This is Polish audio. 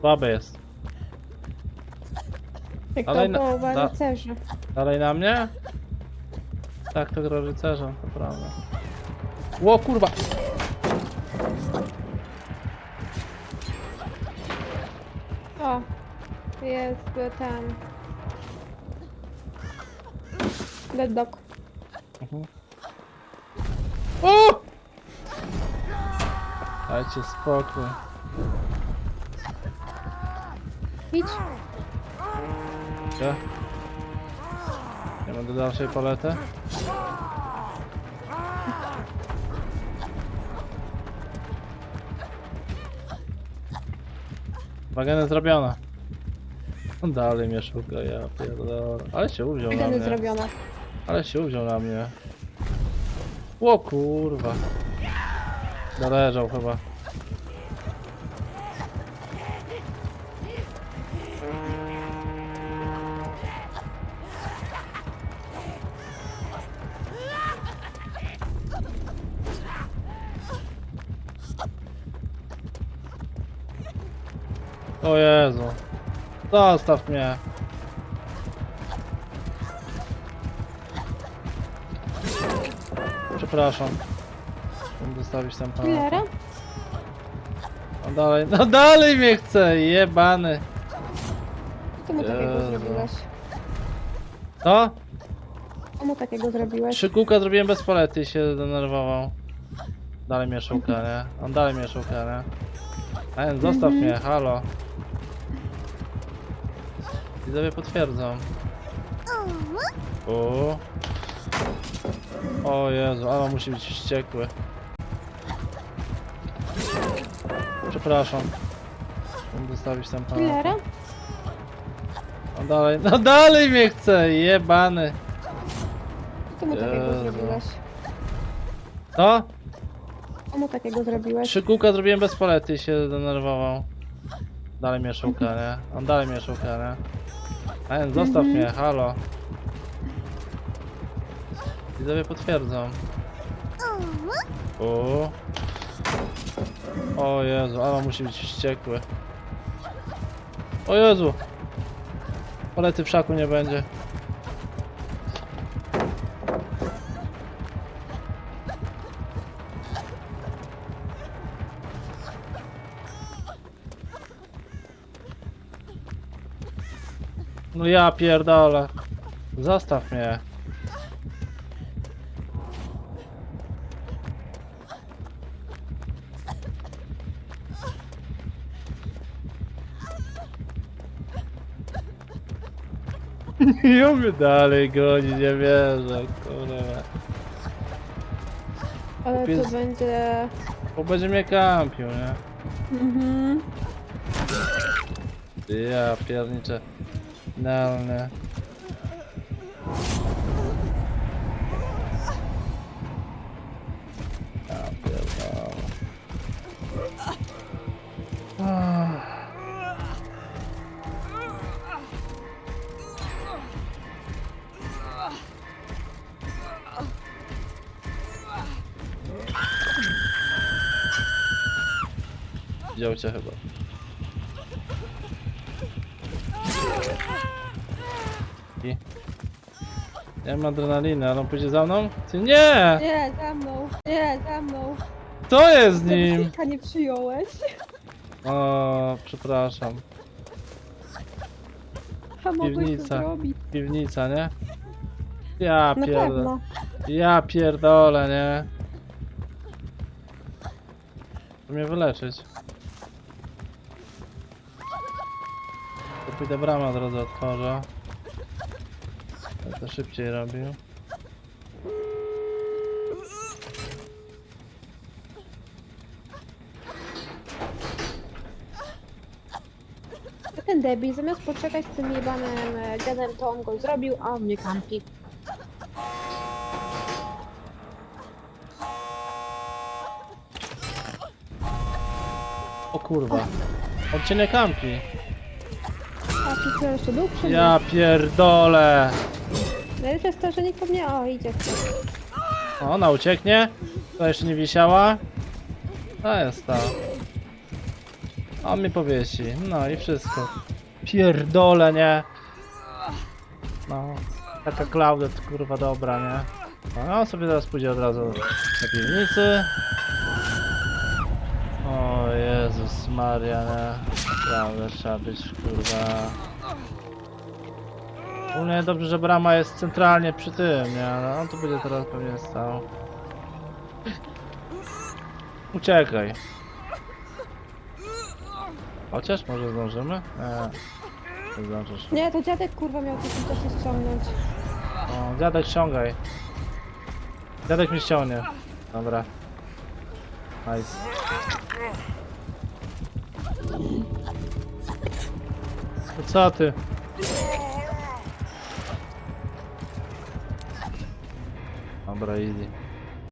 Słaby jest. Jak to na- połowa da- rycerzy. Dalej na mnie? Tak, to gra rycerza, to prawda. Ło kurwa! O, jest ten... Dead dog. Mhm. O! Dajcie spokój. Idź. Gdzie? Nie będę dalszej palety? Wageny zrobione. On dalej mnie szuka, ja pierdolę. Ale się uwziął na Geny mnie. zrobione. Ale się uwziął na mnie. O kurwa. Zależał chyba. O Jezu. Zostaw mnie. Przepraszam. Chciałem zostawić tam pana. No dalej, no dalej mnie chce, jebany. Co mu takiego Jezu. zrobiłeś? Co? Co mu takiego zrobiłeś? Trzy kółka zrobiłem bez palety i się zdenerwował. Dalej mnie szuka, nie? On dalej mnie szuka, nie? Ej, zostaw Mhm. mnie, halo. Widzowie potwierdzą. O. O Jezu, ale musi być wściekły. Przepraszam. Chciałem zostawić tam pana. No dalej, no dalej mnie chce, jebany. Co mu takiego Jezu. zrobiłeś? Co? Co mu takiego zrobiłeś? Trzy kółka zrobiłem bez palety i się zdenerwował. Dalej mnie szuka, nie? On dalej mnie szuka, nie? Ej, zostaw Mhm. mnie, halo. Widzowie potwierdzą. O. O Jezu, ale musi być wściekły. O Jezu! Palety w szaku nie będzie. No ja pierdolę. Zostaw mnie. Nie umiem dalej gonić, nie wierzę, kurwa. Ale Kupię to z- będzie... Bo będzie mnie kampił, nie? Mhm. Ja pierniczę. Idealnie. Ja pierdolę. Ah. Nie mam adrenaliny, ale on pójdzie za mną? Ty nie! Nie, za mną. Nie, za mną. Co jest z nim? Kilka nie przyjąłeś. O, przepraszam. A mogłeś to Piwnica. zrobić. Piwnica, nie? Ja Na pierdolę. pewno. Ja pierdolę, nie? To mnie wyleczyć. To pójdę bramę od razu otworzę. Ja to szybciej robił. Ten debil zamiast poczekać z tym jebanym e, genem, to on go zrobił, a on mnie kampi. O kurwa. On cię nie kampi. A jeszcze. Ja pierdolę. Najlepsze jest to, że nikt po mnie... O, idzie. O, ona ucieknie. To jeszcze nie wisiała. To jest ta. On mnie powiesi. No i wszystko. Pierdolę, nie? No. Taka Claudet, kurwa dobra, nie? No on sobie teraz pójdzie od razu do piwnicy. O Jezus Maria, nie? Naprawdę trzeba być, kurwa... Dobrze, że brama jest centralnie przy tym, nie? No on tu będzie teraz pewnie stał. Uciekaj. Chociaż może zdążymy? Nie. Nie zdążysz. Nie, to dziadek kurwa miał tym czasie ściągnąć. O, dziadek ściągaj. Dziadek mi ściągnie. Dobra. Nice. No co ty? Dobra, easy.